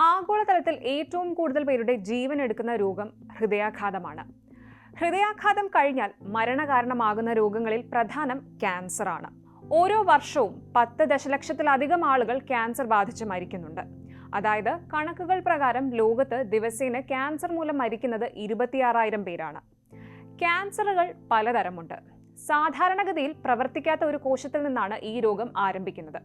ആഗോളതലത്തിൽ ഏറ്റവും കൂടുതൽ പേരുടെ ജീവൻ എടുക്കുന്ന രോഗം ഹൃദയാഘാതമാണ്. ഹൃദയാഘാതം കഴിഞ്ഞാൽ മരണകാരണമാകുന്ന രോഗങ്ങളിൽ പ്രധാനം ക്യാൻസറാണ്. ഓരോ വർഷവും പത്ത് ദശലക്ഷത്തിലധികം ആളുകൾ ക്യാൻസർ ബാധിച്ച് മരിക്കുന്നുണ്ട്. അതായത് കണക്കുകൾ പ്രകാരം ലോകത്ത് ദിവസേന ക്യാൻസർ മൂലം മരിക്കുന്നത് ഇരുപത്തിയാറായിരം പേരാണ്. ക്യാൻസറുകൾ പലതരമുണ്ട്. സാധാരണഗതിയിൽ പ്രവർത്തിക്കാത്ത ഒരു കോശത്തിൽ നിന്നാണ് ഈ രോഗം ആരംഭിക്കുന്നത്.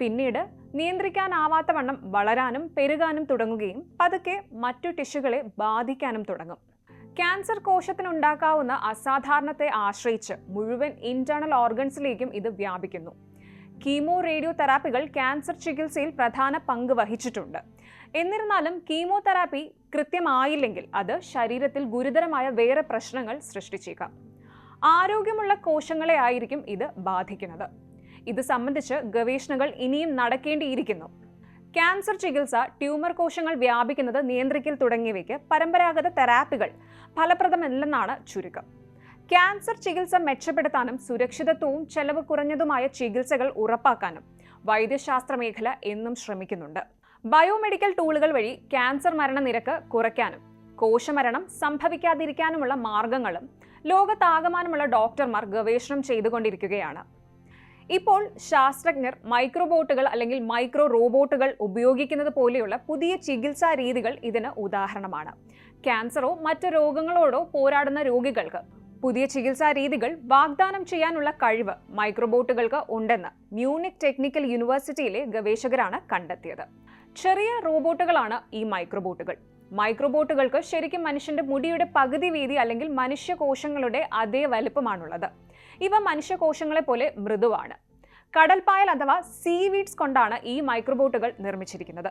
പിന്നീട് നിയന്ത്രിക്കാനാവാത്ത വണ്ണം വളരാനും പെരുകാനും തുടങ്ങുകയും പതുക്കെ മറ്റു ടിഷ്യൂകളെ ബാധിക്കാനും തുടങ്ങും. ക്യാൻസർ കോശത്തിനുണ്ടാക്കാവുന്ന അസാധാരണത്തെ ആശ്രയിച്ച് മുഴുവൻ ഇന്റേണൽ ഓർഗൻസിലേക്കും ഇത് വ്യാപിക്കുന്നു. കീമോ റേഡിയോ തെറാപ്പികൾ ക്യാൻസർ ചികിത്സയിൽ പ്രധാന പങ്ക് വഹിച്ചിട്ടുണ്ട്. എന്നിരുന്നാലും കീമോതെറാപ്പി കൃത്യമായില്ലെങ്കിൽ അത് ശരീരത്തിൽ ഗുരുതരമായ വേറെ പ്രശ്നങ്ങൾ സൃഷ്ടിച്ചേക്കാം. ആരോഗ്യമുള്ള കോശങ്ങളെ ആയിരിക്കും ഇത് ബാധിക്കുന്നത്. ഇത് സംബന്ധിച്ച് ഗവേഷണങ്ങൾ ഇനിയും നടക്കേണ്ടിയിരിക്കുന്നു. ക്യാൻസർ ചികിത്സ ട്യൂമർ കോശങ്ങൾ വ്യാപിക്കുന്നത് നിയന്ത്രിക്കൽ തുടങ്ങിയവയ്ക്ക് പരമ്പരാഗത തെറാപ്പികൾ ഫലപ്രദമല്ലെന്നാണ് ചുരുക്കം. ക്യാൻസർ ചികിത്സ മെച്ചപ്പെടുത്താനും സുരക്ഷിതത്വവും ചെലവ് കുറഞ്ഞതുമായ ചികിത്സകൾ ഉറപ്പാക്കാനും വൈദ്യശാസ്ത്ര മേഖല എന്നും ശ്രമിക്കുന്നുണ്ട്. ബയോമെഡിക്കൽ ടൂളുകൾ വഴി ക്യാൻസർ മരണനിരക്ക് കുറയ്ക്കാനും കോശമരണം സംഭവിക്കാതിരിക്കാനുമുള്ള മാർഗങ്ങളും ലോകത്താകമാനമുള്ള ഡോക്ടർമാർ ഗവേഷണം ചെയ്തുകൊണ്ടിരിക്കുകയാണ്. ഇപ്പോൾ ശാസ്ത്രജ്ഞർ മൈക്രോബോട്ടുകൾ അല്ലെങ്കിൽ മൈക്രോ റോബോട്ടുകൾ ഉപയോഗിക്കുന്നത് പോലെയുള്ള പുതിയ ചികിത്സാ രീതികൾ ഇതിന് ഉദാഹരണമാണ്. ക്യാൻസറോ മറ്റ് രോഗങ്ങളോടോ പോരാടുന്ന രോഗികൾക്ക് പുതിയ ചികിത്സാ രീതികൾ വാഗ്ദാനം ചെയ്യാനുള്ള കഴിവ് മൈക്രോബോട്ടുകൾക്ക് ഉണ്ടെന്ന് മ്യൂണിക് ടെക്നിക്കൽ യൂണിവേഴ്സിറ്റിയിലെ ഗവേഷകരാണ് കണ്ടെത്തിയത്. ചെറിയ റോബോട്ടുകളാണ് ഈ മൈക്രോബോട്ടുകൾ. മൈക്രോബോട്ടുകൾക്ക് ശരിക്കും മനുഷ്യന്റെ മുടിയുടെ പകുതി വീതി അല്ലെങ്കിൽ മനുഷ്യകോശങ്ങളുടെ അതേ വലുപ്പമാണുള്ളത്. ഇവ മനുഷ്യകോശങ്ങളെ പോലെ മൃദുവാണ്. കടൽപ്പായൽ അഥവാ സീവീഡ്സ് കൊണ്ടാണ് ഈ മൈക്രോബോട്ടുകൾ നിർമ്മിച്ചിരിക്കുന്നത്.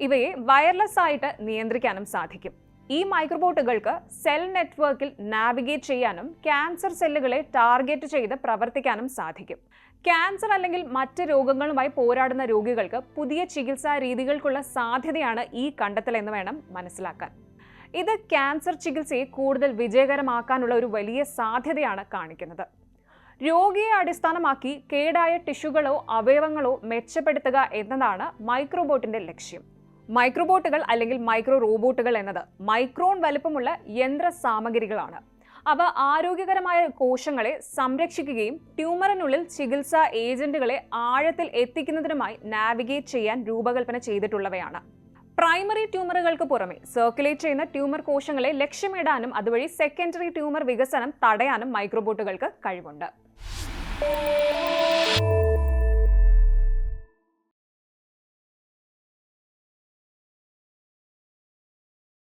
ഇവയെ വയർലെസ് ആയിട്ട് നിയന്ത്രിക്കാനും സാധിക്കും. ഈ മൈക്രോബോട്ടുകൾക്ക് സെൽ നെറ്റ്വർക്കിൽ നാവിഗേറ്റ് ചെയ്യാനും ക്യാൻസർ സെല്ലുകളെ ടാർഗറ്റ് ചെയ്ത് പ്രവർത്തിക്കാനും സാധിക്കും. ക്യാൻസർ അല്ലെങ്കിൽ മറ്റ് രോഗങ്ങളുമായി പോരാടുന്ന രോഗികൾക്ക് പുതിയ ചികിത്സാ രീതികൾക്കുള്ള സാധ്യതയാണ് ഈ കണ്ടെത്തൽ എന്ന് വേണം മനസ്സിലാക്കാൻ. ഇത് ക്യാൻസർ ചികിത്സയെ കൂടുതൽ വിജയകരമാക്കാനുള്ള ഒരു വലിയ സാധ്യതയാണ് കാണിക്കുന്നത്. രോഗിയെ അടിസ്ഥാനമാക്കി കേടായ ടിഷ്യൂകളോ അവയവങ്ങളോ മെച്ചപ്പെടുത്തുക എന്നതാണ് മൈക്രോബോട്ടിന്റെ ലക്ഷ്യം. മൈക്രോബോട്ടുകൾ അല്ലെങ്കിൽ മൈക്രോ റോബോട്ടുകൾ എന്നത് മൈക്രോൺ വലുപ്പമുള്ള യന്ത്ര സാമഗ്രികളാണ്. അവ ആരോഗ്യകരമായ കോശങ്ങളെ സംരക്ഷിക്കുകയും ട്യൂമറിനുള്ളിൽ ചികിത്സാ ഏജന്റുകളെ ആഴത്തിൽ എത്തിക്കുന്നതിനുമായി നാവിഗേറ്റ് ചെയ്യാൻ രൂപകൽപ്പന ചെയ്തിട്ടുള്ളവയാണ്. പ്രൈമറി ട്യൂമറുകൾക്ക് പുറമെ സർക്കുലേറ്റ് ചെയ്യുന്ന ട്യൂമർ കോശങ്ങളെ ലക്ഷ്യമിടാനും അതുവഴി സെക്കൻഡറി ട്യൂമർ വികസനം തടയാനും മൈക്രോബോട്ടുകൾക്ക് കഴിവുണ്ട്.